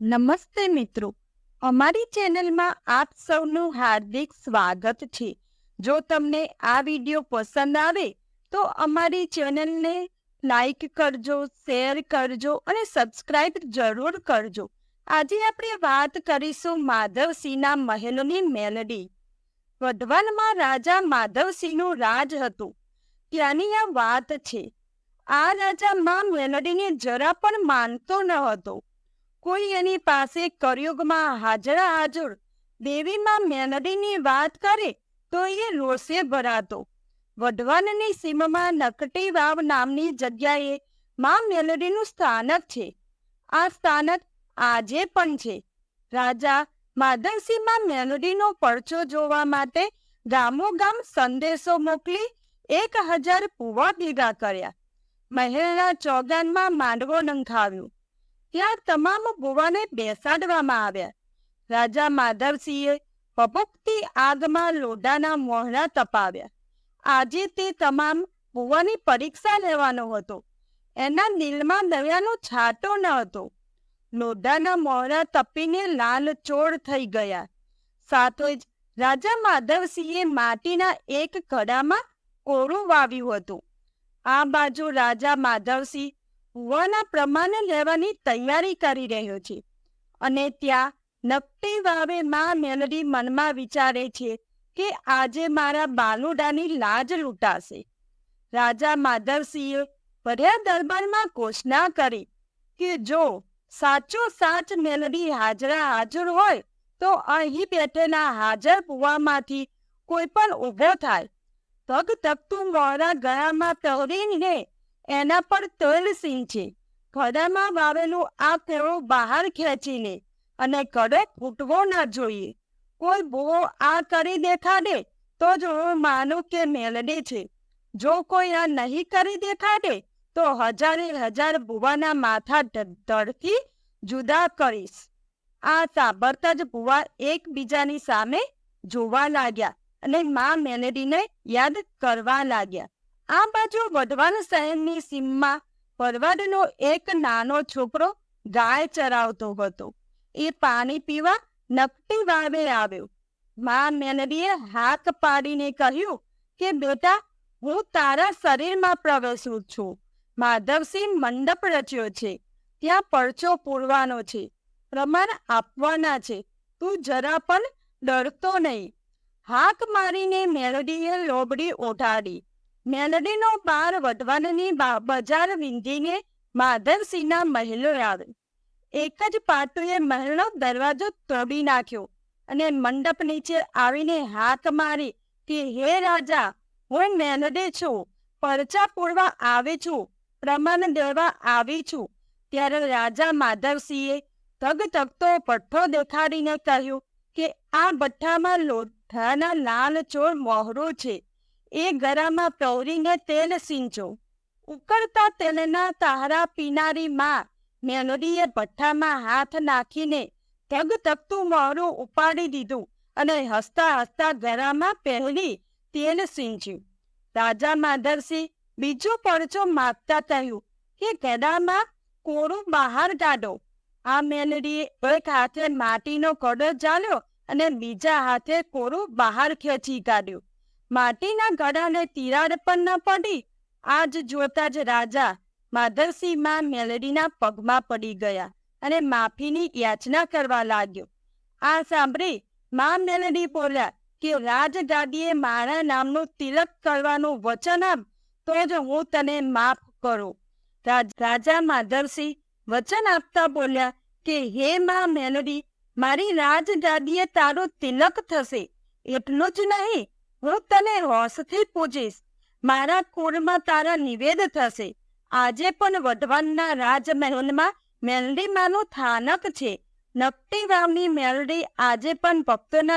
નમસ્તે મિત્રો. અમારી ચેનલમાં આપ સૌનું હાર્દિક સ્વાગત છે. જો તમને આ વીડિયો પસંદ આવે, તો અમારી ચેનલને લાઈક કરજો, શેર કરજો અને સબસ્ક્રાઇબ જરૂર કરજો. આજે આપણે વાત કરીશું માધવસિંહના મહેલની મેલડી. વધવાનમાં રાજા માધવસિંહનું રાજ હતું. ત્યાંની આ વાત છે. આ રાજા માં મેલડીને જરા પણ માનતો ન હતો. કોઈ એની પાસે કરયુગમાં હાજરા હાજર દેવીમાં મેલડીની વાત કરે તો એ રોષે ભરાતો. વઢવાનની સીમમાં નકટી વાવ નામની જગ્યાએ માં મેલડીનું સ્થાનક છે. આ સ્થાનક આજે પણ છે. રાજા માધવસિંહમાં મેલડીનો પરચો જોવા માટે ગામોગામ સંદેશો મોકલી એક હજાર પુવા ભેગા કર્યા. મહેલના ચોગાનમાં માંડવો નંખાવ્યો. ત્યાં તમામ ભુવાને બેસાડવામાં આવ્યા. રાજા માધવસિંહે પપકતી આગમાં લોઢાના મોહણા તપાવ્યા. આજે તે તમામ ભુવાની પરીક્ષા લેવાનો હતો. એના નીલમાં દવ્યાનો છાંટો ન હતો. લોઢાના મોહરા તપીને લાલ ચોળ થઈ ગયા. સાથે જ રાજા માધવસિંહે માટીના એક કડામાં કોરું વાવ્યું હતું. આ બાજુ રાજા માધવસિંહ ભુવાના પ્રમાણે લેવાની તૈયારી કરી રહ્યો છે. અને ત્યાં નકટી વાવે માં મેલડી મનમાં વિચારે છે કે આજે મારા બાલુડાની લાજ લૂંટાશે. રાજા માધવસિંહે ભર્યા દરબારમાં ઘોષણા કરી કે જો સાચો સાચ મેલડી હાજરા હાજર હોય તો અહીં બેઠેલા હાજર પુવામાંથી કોઈ પણ ઊભો થાય. તગ તકતું મોરા ગળામાં પહેરીને એના પર તેલ છે ખડામાં વાવેલું આ કેળો બહાર ખેંચીને અને કડે ફૂટવો ના જોઈએ. કોઈ ભૂવો આ કરી દેખાડે તો જ હું માનું કે મેલડી છે. જો કોઈ આ નહીં કરી દેખાડે તો હજારે હજાર ભુવાના માથા ધડથી જુદા કરીશ. આ સાંભળતા જ ભુવા એકબીજાની સામે જોવા લાગ્યા અને મા મેલેડીને યાદ કરવા લાગ્યા. આ બાજુ વઢવાણ શહેરની સીમમાં પરવાડનો એક નાનો છોકરો ગાય ચરાવતો હતો. એ પાણી પીવા નકટી વાવે આવ્યો. મા મેનરીએ હાથ પાડીને કહ્યું કે, બેટા, હું તારા શરીરમાં પ્રવેશું છું. માધવસિંહ મંડપ રચ્યો છે. ત્યાં પરચો પૂરવાનો છે. પ્રમાણ આપવાના છે. તું જરા પણ ડરતો નહીં. હાક મારીને મેલડીએ લોબડી ઓઢાડી. મેલડીનો પાર વઢવાનની બજાર વિંધીને માધવસિંહના મહેલો આવે. એક જ પાટુએ મહેલનો દરવાજો તોડી નાખ્યો અને મંડપ નીચે આવીને હાથ મારી કે, હે રાજા, હું મેલડી છું, પરચા પૂરવા આવી છું, પ્રમાણ દેવા આવી છું. ત્યારે રાજા માધવસિંહે તગ તગતો પઠ્ઠો દેખાડીને કહ્યું કે, આ ભઠ્ઠામાં લોઠાના લાલ ચોર મોહરો છે. એ ગરામાં પૌરીને તેલ સિંચો. ઉકળતા તેલના તારા પીનારી માં મેલડીએ ભઠ્ઠામાં હાથ નાખીને તગ તગતું મોહરું ઉપાડી દીધું અને હસતા હસતા ગરામાં પહેલી તેલ સિંચ્યું. રાજા માધવસિંહ બીજો પરચો માગતા કહ્યું કે ગરામાં કોરું બહાર કાઢો. આ મેલડીએ એક હાથે માટીનો કડો ચાલ્યો અને બીજા હાથે કોરું બહાર ખેંચી કાઢ્યું. માટીના ગળાને તિરાડ પણ ન પડી, આજ જોતા જ રાજા માધવસિંહમાં મેલડીના પગમાં પડી ગયા અને માફીની યાચના કરવા લાગ્યો. આ સાંભળી મા મેલડી બોલ્યા કે રાજગાદીએ મારા નામનું તિલક કરવાનું વચન આપ, તો જ હું તને માફ કરું. રાજા માધવસિંહ વચન આપતા બોલ્યા કે હે મા મેલડી, મારી રાજગાદીએ તારું તિલક થશે, એટલું જ નહીં હું તને હોશથી પૂજીશ. મારા કુળમાં તારા નિવેદ થશે. આજે પણ વઢવાણના રાજમહેલમાં મેલડી માનું થાનક છે. નકટી વાવની મેલડી આજે પણ ભક્તોના